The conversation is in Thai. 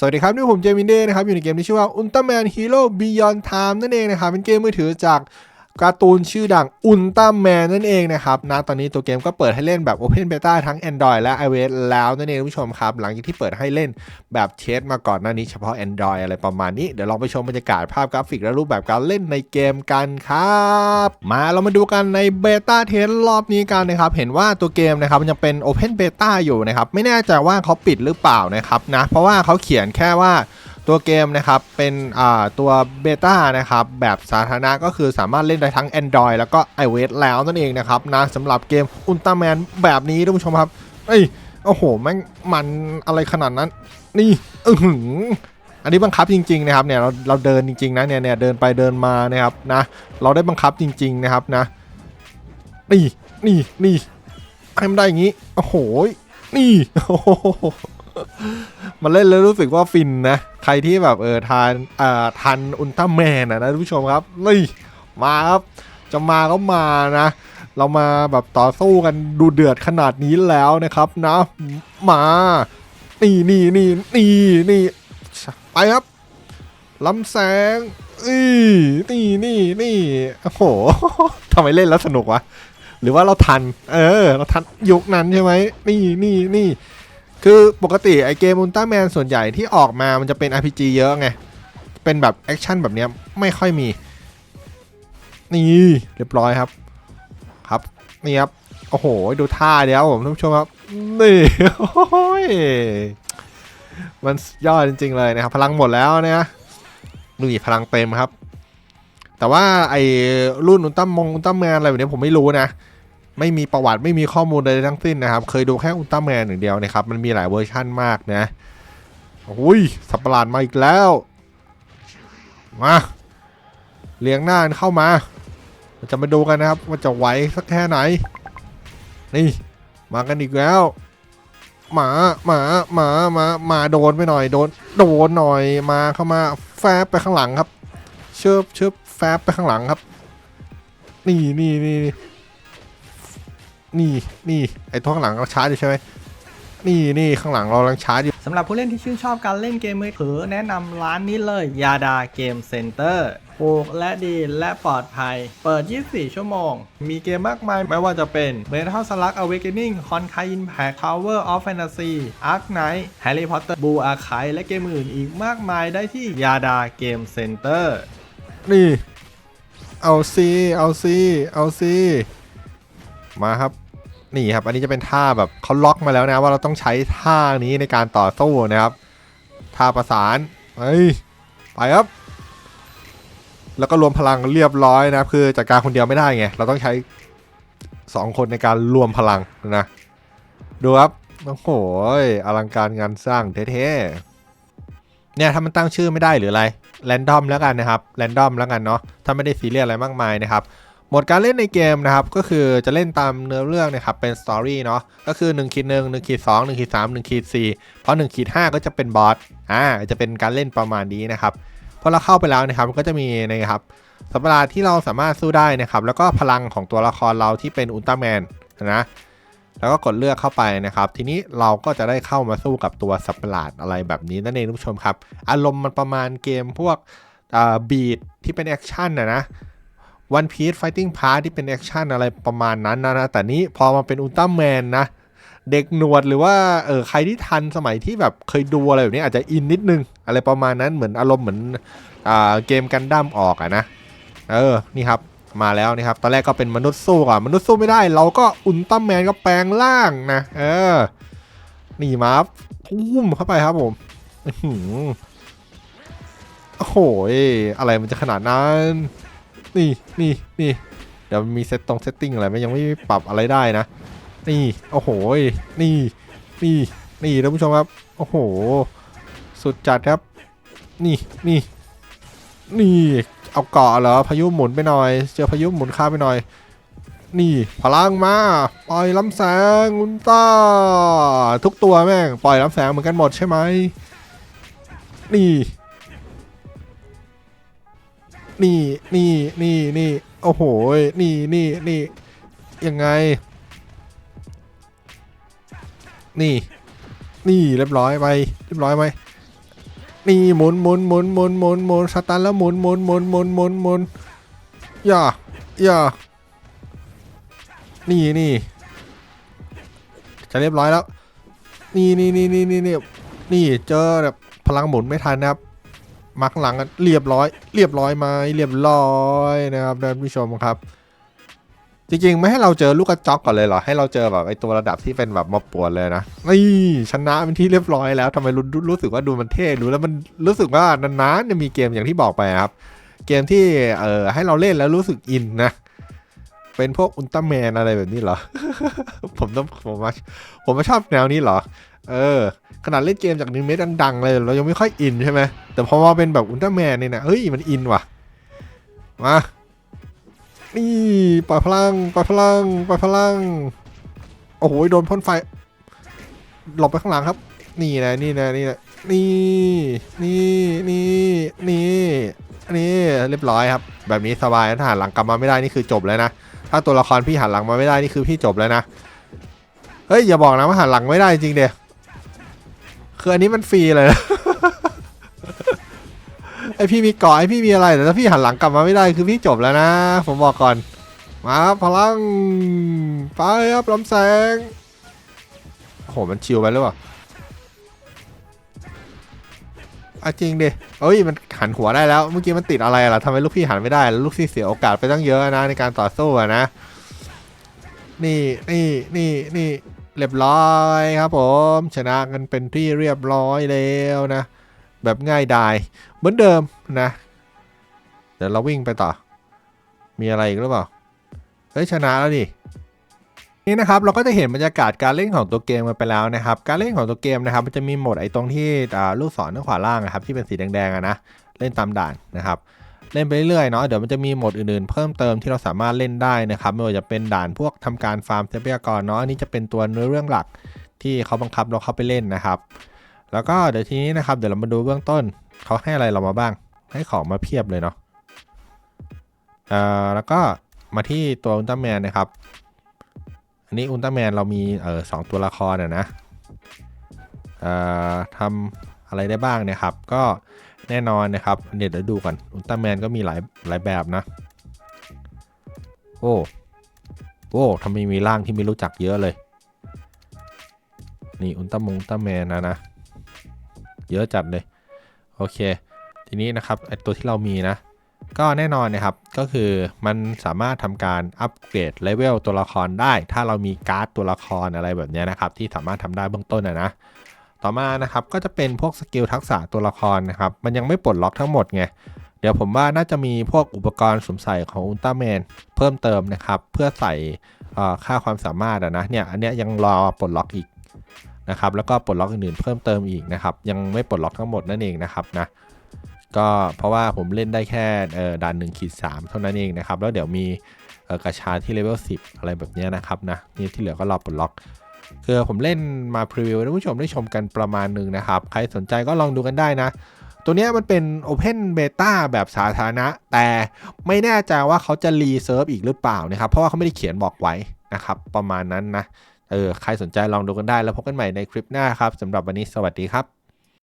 สวัสดีครับ นี่ผมเจมินเดนะครับ อยู่ในเกมที่ชื่อว่า Ultraman Hero Beyond Time นั่นเองนะครับ เป็นเกมมือถือจาก การ์ตูนชื่อดัง Ultraman นั่นเองนะครับนะตอนนี้ตัวเกมก็เปิดให้เล่นแบบ Open Beta ทั้ง Android และ iOS แล้วนั่นเองคุณผู้ชมครับ หลังจากที่เปิดให้เล่นแบบเทสมาก่อนหน้านี้เฉพาะ Android อะไรประมาณนี้ เดี๋ยวลองไปชมบรรยากาศภาพกราฟิกและรูปแบบการเล่นในเกมกันครับ มาเรามาดูกันในเบต้าเทสรอบนี้กันนะครับ เห็นว่าตัวเกมนะครับมันยังเป็น Open Beta อยู่นะครับไม่แน่ใจว่าเขาปิดหรือเปล่านะครับนะเพราะว่าเขาเขียนแค่ว่า ตัวเกมนะครับเป็นตัวเบต้านะครับแบบสาธารณะก็คือสามารถเล่นได้ทั้ง Android แล้วก็ iOS แล้วนั่นเองนะครับนะสำหรับเกมอุลตร้าแมนแบบนี้ท่านผู้ชมครับเอ้ยโอ้โหแม่งมันอะไรขนาดนั้น นี่อือหืออันนี้บังคับจริง ๆ นะครับเนี่ยเราเราเดินจริง ๆ นะเนี่ยเนี่ยเดินไปเดินมานะครับนะเราได้บังคับจริง ๆ นะครับนะนี่นี่นี่ให้มันได้อย่างนี้โอ้โหนี่โอ้โห มาเล่นแล้วรู้สึกว่าฟินนะ ใครที่แบบเออทานอ่อทันอุลตร้าแมนนะนะท่านผู้ชมครับนี่มาครับ จะมาก็มานะ เรามาแบบต่อสู้กันดูเดือดขนาดนี้แล้วนะครับนะ มานี่นี่นี่นี่นี่ไปครับลำแสงนี่นี่นี่นี่โอ้โหทำไมเล่นแล้วสนุกวะ หรือว่าเราทัน เออ เราทันยุคนั้นใช่ไหมนี่นี่นี่ คือปกติไอเกมอุลตร้าแมนส่วนใหญ่ที่ออกมามันจะเป็น RPG เยอะไง เป็นแบบแอคชั่นแบบเนี้ยไม่ค่อยมี นี่เรียบร้อยครับ ครับ นี่ครับ โอ้โห ดูท่าเดียวผมท่านผู้ชมครับ นี่โอ้ยมันยอดจริง ๆ เลยนะครับ พลังหมดแล้วเนี่ยนี่พลังเต็มครับ แต่ว่าไอรุ่นอุลตร้ามงอุลตร้าแมนอะไรแบบนี้ผมไม่รู้นะ ไม่มีประวัติไม่มีข้อมูลใดทั้งสิ้นนะครับ เคยดูแค่อุลตร้าแมนหนึ่งเดียวนะครับ มันมีหลายเวอร์ชั่นมากนะโอ้ยสัตว์ประหลาดมาอีกแล้ว มาเลี้ยงหน้าเข้ามาเราจะมาดูกันนะครับ ว่าจะไหวสักแค่ไหน นี่ มากันอีกแล้ว หมาหมาหมามามาโดนไปหน่อยโดน โดนหน่อยมาเข้ามา แฟบไปข้างหลังครับ เชิบเชิบแฟบไปข้างหลังครับ นี่นี่นี่ นี่นี่นี่ไอ้ตัวข้างหลังเราชาร์จอยู่ใช่ไหมนี่นี่ข้างหลังเรากำลังชาร์จอยู่สำหรับผู้เล่นที่ชื่นชอบการเล่นเกมมือถือแนะนำร้านนี้เลย ยาดาเกมเซ็นเตอร์ถูกและดีและปลอดภัย เปิด 24 ชั่วโมง มีเกมมากมายไม่ว่าจะเป็น Metal Slug Awakening Honkai Impact Tower of Fantasy Ark Knight Harry Potter Blue Archive และเกมอื่นอีกมากมายได้ที่ยาดาเกมเซ็นเตอร์นี่ เอาซีเอาซีเอาซี มาครับ นี่ครับ อันนี้จะเป็นท่าแบบเขาล็อกมาแล้วนะว่าเราต้องใช้ท่านี้ในการต่อสู้นะครับ ท่าประสานเฮ้ยไปครับ แล้วก็รวมพลังเรียบร้อยนะครับคือจัดการคนเดียวไม่ได้ไง เราต้องใช้สองคนในการรวมพลังนะ ดูครับโอ้โหอลังการงานสร้างเท่ๆเนี่ยถ้ามันตั้งชื่อไม่ได้หรืออะไรแรนดอมแล้วกันนะครับแรนดอมแล้วกันเนาะถ้าไม่ได้ซีเรียสอะไรมากมายนะครับ หมดการเล่นในเกมนะครับก็คือจะเล่นตามเนื้อเรื่องนะครับเป็นสตอรี่เนาะก็คือ1ขีด1 1ขีด2 1ขีด3 1ขีด4เพราะ1ขีด5ก็จะเป็นบอสอ่าจะเป็นการเล่นประมาณนี้นะครับพอเราเข้าไปแล้วนะครับก็จะมีนะครับสัประหลาดที่เราสามารถสู้ได้นะครับ แล้วก็พลังของตัวละครเราที่เป็นอุลตร้าแมนนะแล้วก็กดเลือกเข้าไปนะครับ ทีนี้เราก็จะได้เข้ามาสู้กับตัวสัประหลาดอะไรแบบนี้นั่นเองท่านผู้ชมครับ อารมณ์มันประมาณเกมพวกบีดที่เป็นแอคชั่นนะนะ One Piece Fighting Pass ที่เป็นแอคชั่นอะไรประมาณนั้นนะนะแต่นี้พอมาเป็นอุลตร้าแมนนะ เด็กหนวดหรือว่าเออใครที่ทันสมัยที่แบบเคยดูอะไรแบบนี้อาจจะอินนิดนึง อะไรประมาณนั้นเหมือนอารมณ์เหมือนอ่าเกมกันดั้มออกอะนะ เออ นี่ครับมาแล้วนะครับ ตอนแรกก็เป็นมนุษย์สู้ก่อนมนุษย์สู้ไม่ได้ เราก็อุลตร้าแมนก็แปลงร่างนะ เออ นี่มาครับพุ่มเข้าไปครับผมโอ้โหอะไรมันจะขนาดนั้น นี่นี่นี่เดี๋ยวมีเซตตรงเซตติ้งอะไรไหมยังไม่ปรับอะไรได้นะ นี่โอ้โหนี่นี่นี่ท่านผู้ชมครับโอ้โห สุดจัดครับ นี่นี่นี่เอาเกาะเหรอพายุหมุนไปหน่อย เจอพายุหมุนข้าไปหน่อย นี่พลังมาปล่อยลำแสงอุลตร้าทุกตัวแม่งปล่อยลำแสงเหมือนกันหมดใช่ไหมนี่ นี่นี่นี่นี่โอ้โหนี่นี่นี่ยังไง นี่ นี่เรียบร้อยไปเรียบร้อยไหมนี่หมุนหมุนหมุนหมุนหมุนหมุนสตาร์แล้วหมุนหมุนหมุนหมุนหมุนหมุนอย่าอย่านี่นี่จะเรียบร้อยแล้ว นี่นี่นี่นี่นี่นี่นี่เจอแบบพลังหมุนไม่ทันนะครับ มาข้างหลังกันเรียบร้อย เรียบร้อยไหมเรียบร้อยนะครับท่านผู้ชมครับ จริงๆ ไม่ให้เราเจอลูกกระจอกก่อนเลยเหรอ ให้เราเจอแบบไอตัวระดับที่เป็นแบบมาปวดเลยนะนี่ชนะเป็นที่เรียบร้อยแล้วทำไมรู้รู้สึกว่าดูมันเท่ดูแล้วมันรู้สึกว่านานๆจะมีเกมอย่างที่บอกไปครับ เกมที่เอ่อให้เราเล่นแล้วรู้สึกอินนะเป็นพวกอุลตร้าแมนอะไรแบบนี้เหรอ ผมต้องผมว่าผมว่าชอบแนวนี้เหรอ เออ ขนาดเล่นเกมจากนิเมะดังๆเลย เรายังไม่ค่อยอินใช่ไหม แต่พอมาเป็นแบบอุลตร้าแมนนี่นะเฮ้ย มันอินว่ะ มานี่ปล่อยพลังปล่อยพลังปล่อยพลัง โอ้โห โดนพ่นไฟ หลบไปข้างหลังครับ นี่นะนี่นะนี่นะนี่ นี่นี่นี่นี่เรียบร้อยครับ แบบนี้สบายถ้าหันหลังกลับมาไม่ได้นี่คือจบแล้วนะ ถ้าตัวละครพี่หันหลังมาไม่ได้นี่คือพี่จบแล้วนะ เฮ้ยอย่าบอกนะว่าหันหลังไม่ได้จริงเดีย คืออันนี้มันฟรีเลยนะไอพี่มีเกาะไอพี่มีอะไรแต่ถ้าพี่หันหลังกลับมาไม่ได้คือพี่จบแล้วนะ ผมบอกก่อน มาครับพลังไปครับลำแสงโอ้โหมันชิวไปหรือเปล่าอะจริงดิเอ้ยมันหันหัวได้แล้ว เมื่อกี้มันติดอะไรล่ะทำไมลูกพี่หันไม่ได้แล้วลูกพี่เสียโอกาสไปตั้งเยอะนะในการต่อสู้นะ นี่นี่นี่นี่ เรียบร้อยครับผม ชนะกันเป็นที่เรียบร้อยแล้วนะ แบบง่ายดายเหมือนเดิมนะ เดี๋ยวเราวิ่งไปต่อ มีอะไรอีกหรือเปล่า เฮ้ยชนะแล้วดินี่นะครับเราก็จะเห็นบรรยากาศการเล่นของตัวเกมกันไปแล้วนะครับ การเล่นของตัวเกมนะครับมันจะมีโหมดไอ้ตรงที่ลูกศรด้านขวาล่างนะครับที่เป็นสีแดงๆนะเล่นตามด่านนะครับ เล่นไปเรื่อยๆเนาะเดี๋ยวมันจะมีโหมดอื่นๆ เพิ่มเติมที่เราสามารถเล่นได้นะครับไม่ว่าจะเป็นด่านพวกทำการฟาร์มทรัพยากรเนาะอันนี้จะเป็นตัวเนื้อเรื่องหลักที่เขาบังคับเราเข้าไปเล่นนะครับ แล้วก็เดี๋ยวทีนี้นะครับเดี๋ยวเรามาดูเบื้องต้นเขาให้อะไรเรามาบ้าง ให้ของมาเพียบเลยเนาะเอ่อแล้วก็มาที่ตัวอุลตร้าแมนนะครับ อันนี้อุลตร้าแมนเรามีเออสองตัวละครอะนะเอ่อทำอะไรได้บ้างเนะครับ ก็ แน่นอนนะครับเดี๋ยวดูก่อนอุลตร้าแมนก็มีหลายหลายแบบนะ โอ้โอ้ทำไมมีร่างที่ไม่รู้จักเยอะเลย นี่อุลตร้ามงอุลตร้าแมนนะนะ เยอะจัดเลย โอเค ทีนี้นะครับไอตัวที่เรามีนะ ก็แน่นอนนะครับ ก็คือมันสามารถทำการอัปเกรดเลเวลตัวละครได้ ถ้าเรามีการ์ดตัวละครอะไรแบบนี้นะครับ ที่สามารถทำได้เบื้องต้นนะนะ ต่อมานะครับก็จะเป็นพวกสกิลทักษะตัวละครนะครับ มันยังไม่ปลดล็อกทั้งหมดไง เดี๋ยวผมว่าน่าจะมีพวกอุปกรณ์สวมใส่ของอุลตร้าแมนเพิ่มเติมนะครับ เพื่อใส่ค่าความสามารถนะเนี่ยอันเนี้ยยังรอปลดล็อกอีกนะครับแล้วก็ปลดล็อกอื่นๆเพิ่มเติมอีกนะครับ ยังไม่ปลดล็อกทั้งหมดนั่นเองนะครับนะก็เพราะว่าผมเล่นได้แค่เอ่อด่าน1ขีด3เท่านั้นเองนะครับ แล้วเดี๋ยวมีกระชาที่เลเวล10 อะไรแบบนี้นะครับนะนี่ที่เหลือก็รอปลดล็อก คือผมเล่นมาพรีวิวให้ท่านผู้ชมได้ชมกันประมาณหนึ่งนะครับ ใครสนใจก็ลองดูกันได้นะ ตัวนี้มันเป็น Open Beta แบบสาธารณะ แต่ไม่แน่ใจว่าเขาจะรีเซิร์ฟอีกหรือเปล่านะครับ เพราะว่าเขาไม่ได้เขียนบอกไว้นะครับ ประมาณนั้นนะ เออ ใครสนใจลองดูกันได้แล้วพบกันใหม่ในคลิปหน้าครับสำหรับวันนี้สวัสดีครับ